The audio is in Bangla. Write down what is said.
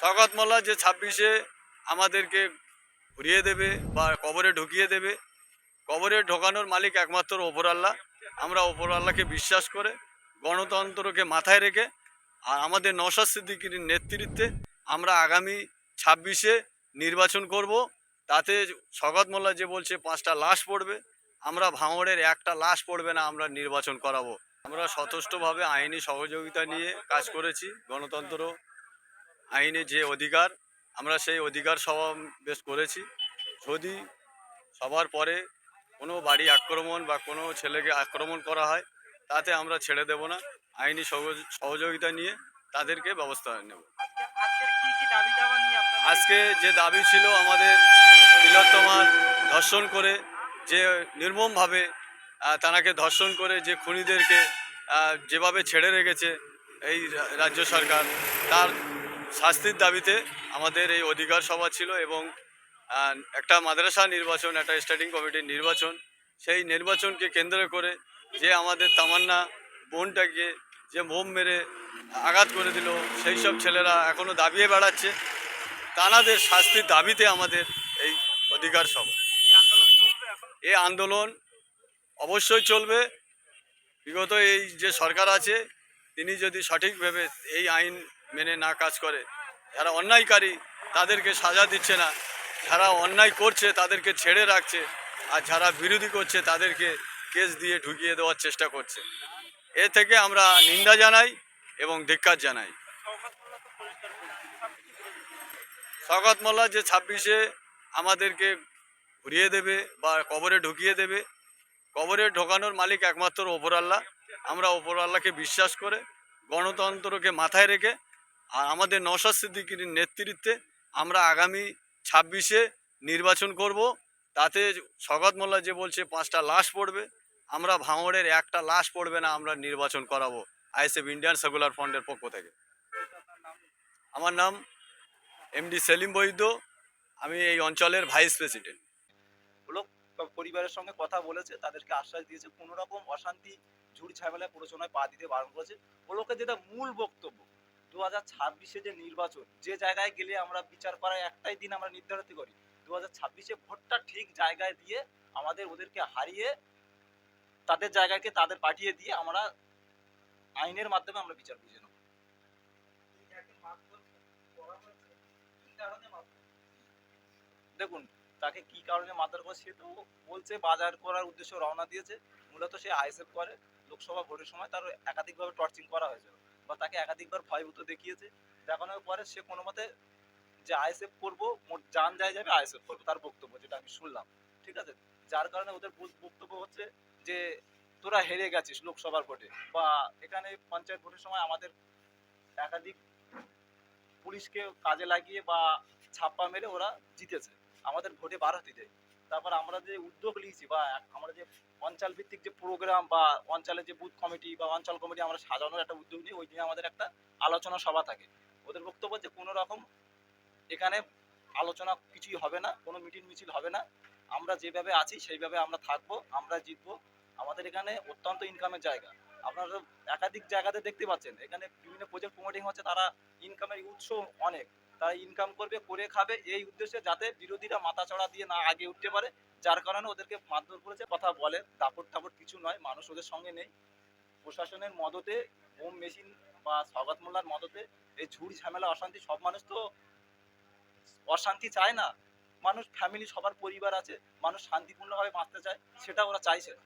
শওকত মোল্লা যে ছাব্বিশে আমাদেরকে ঘুরিয়ে দেবে বা কবরে ঢুকিয়ে দেবে, কবরে ঢোকানোর মালিক একমাত্র ওপর আল্লাহ। আমরা ওপর আল্লাহকে বিশ্বাস করে, গণতন্ত্রকে মাথায় রেখে আর আমাদের নওশাদ সিদ্দিকির নেতৃত্বে আমরা আগামী ছাব্বিশে নির্বাচন করব। তাতে শওকত মোল্লা যে বলছে, পাঁচটা লাশ পড়বে। আমরা ভাঙড়ের একটা লাশ পড়বে না, আমরা নির্বাচন করাবো। আমরা সচেষ্টভাবে আইনি সহযোগিতা নিয়ে কাজ করেছি, গণতন্ত্র আইনে যে অধিকার আমরা সেই অধিকার সমাবেশ করেছি। যদি সবার পরে কোনো বাড়ি আক্রমণ বা কোনো ছেলেকে আক্রমণ করা হয় তাতে আমরা ছেড়ে দেব না। আইনি সহযোগিতা নিয়ে তাদেরকে ব্যবস্থা নেব। আজকে যে দাবি ছিল আমাদের তিলোত্তমার ধর্ষণ করে যে নির্মমভাবে তানাকে ধর্ষণ করে যে খুনিদেরকে যেভাবে ছেড়ে রেখেছে এই রাজ্য সরকার তার শাস্তির দাবিতে আমাদের এই অধিকার সভা ছিল এবং একটা মাদ্রাসা নির্বাচন, একটা স্টার্টিং কমিটির নির্বাচন, সেই নির্বাচনকে কেন্দ্র করে যে আমাদের তামান্না বোনটাকে যে মোম মেরে আঘাত করে দিল, সেই সব ছেলেরা এখনও দাবিয়ে বেড়াচ্ছে। তানাদের শাস্তির দাবিতে আমাদের এই অধিকার সভা। এই আন্দোলন অবশ্যই চলবে। বিগত এই যে সরকার আছে, তিনি যদি সঠিকভাবে এই আইন মেনে না কাজ করে। যারা অন্যায়কারী, তাদেরকে সাজা দিচ্ছে না। যারা অন্যায় করছে, তাদেরকে ছেড়ে রাখছে। আর যারা বিরোধী করছে, তাদেরকে কেস দিয়ে ঢুকিয়ে দেওয়ার চেষ্টা করছে। এ থেকে আমরা নিন্দা জানাই এবং ধিক্কার জানাই। শওকত মোল্লা যে ছাব্বিশে আমাদেরকে ঘুরিয়ে দেবে বা কবরে ঢুকিয়ে দেবে, কবরে ঢোকানোর মালিক একমাত্র ওপর আল্লাহ। আমরা ওপর আল্লাহকে বিশ্বাস করে গণতন্ত্রকে মাথায় রেখে আর আমাদের নওশাদ সিদ্দিকির নেতৃত্বে আমরা আগামী ছাব্বিশে নির্বাচন করব। তাতে শওকত মোল্লা যে বলছে, পাঁচটা লাশ পড়বে। আমরা ভাঙড়ের একটা লাশ পড়বে না, আমরা নির্বাচন করাবো আইএসএফ ইন্ডিয়ান সেকুলার ফ্রন্টের পক্ষ থেকে। আমার নাম এমডি সেলিম বৈদ্য, আমি এই অঞ্চলের ভাইস প্রেসিডেন্ট। প- পরিবারের সঙ্গে কথা বলেছে, তাদেরকে আশ্বাস দিয়েছে, কোনো রকম অশান্তি, ঝুড়ি ঝামেলায় প্ররোচনায় পা দিতে বারণ করেছে। ওগুলোকে যেটা মূল বক্তব্য হাজার ছাব্বিশে যে নির্বাচন, যে জায়গায় গেলে আমরা বিচার করার একটাই দিন আমরা নির্ধারিত করি। দু হাজার ছাব্বিশে ভোটটা ঠিক জায়গায় দিয়ে আমাদের ওদেরকে হারিয়ে, তাদের জায়গাকে তাদের পাঠিয়ে দিয়ে আমরা আইনের মাধ্যমে আমরা বিচার বুঝে নেব? দেখুন, তাকে কি কারণে মারধর করে সে তো বলছে, বাজার করার উদ্দেশ্য রওনা দিয়েছে। মূলত সে আইএসএফ করে, লোকসভা ভোটের সময় তার একাধিকভাবে টর্চিং করা হয়েছিল। বা তাকে একাধিকবার ভয়ভূত দেখিয়েছে, দেখানোর পরে সে কোনো মতে যে আইএসএফ করব যান যায় যাবে, আইএসএফ করব তার বক্তব্য যেটা আমি শুনলাম, ঠিক আছে? যার কারণে ওদের বক্তব্য হচ্ছে যে তোরা হেরে গেছিস লোকসভার ভোটে বা এখানে পঞ্চায়েত ভোটের সময় আমাদের একাধিক পুলিশকে কাজে লাগিয়ে বা ছাপ্পা মেরে ওরা জিতেছে, আমাদের ভোটে বার বাড়াতে দেয়। তারপর আমরা যে উদ্যোগ নিয়েছি বা আমরা যে অঞ্চল ভিত্তিক যে প্রোগ্রাম বা অঞ্চলের যে বুথ কমিটি বা অঞ্চল কমিটি আমরা সাজানোর একটা উদ্যোগ নিই, ওই দিনে আমাদের একটা আলোচনা সভা থাকে। ওদের বক্তব্য যে কোনো রকম এখানে আলোচনা কিছুই হবে না, কোনো মিটিং মিছিল হবে না। আমরা যেভাবে আছি সেইভাবে আমরা থাকব, আমরা জিতবো। আমাদের এখানে অত্যন্ত ইনকামের জায়গা। আপনারা একাধিক জায়গাতে দেখতে পাচ্ছেন, এখানে বিভিন্ন প্রজেক্ট প্রমোটিং হচ্ছে, তারা ইনকামের উৎস অনেক। তারা ইনকাম করবে, করে খাবে। এই উদ্দেশ্যে যাতে বিরোধীরা মাথা চড়া দিয়ে না আগে উঠতে পারে, যার কারণে ওদেরকে মারধর করেছে। কথা বলে দাপট টাপট কিছু নয়, মানুষ ওদের সঙ্গে নেই। প্রশাসনের মদতে বোম মেশিন বা সগাত মোল্লার মদতে এই ঝুড়ি ঝামেলা, অশান্তি, সব মানুষ তো অশান্তি চায় না। মানুষ ফ্যামিলি সবার পরিবার আছে। মানুষ শান্তিপূর্ণভাবে বাঁচতে চায়, সেটা ওরা চাইছে না।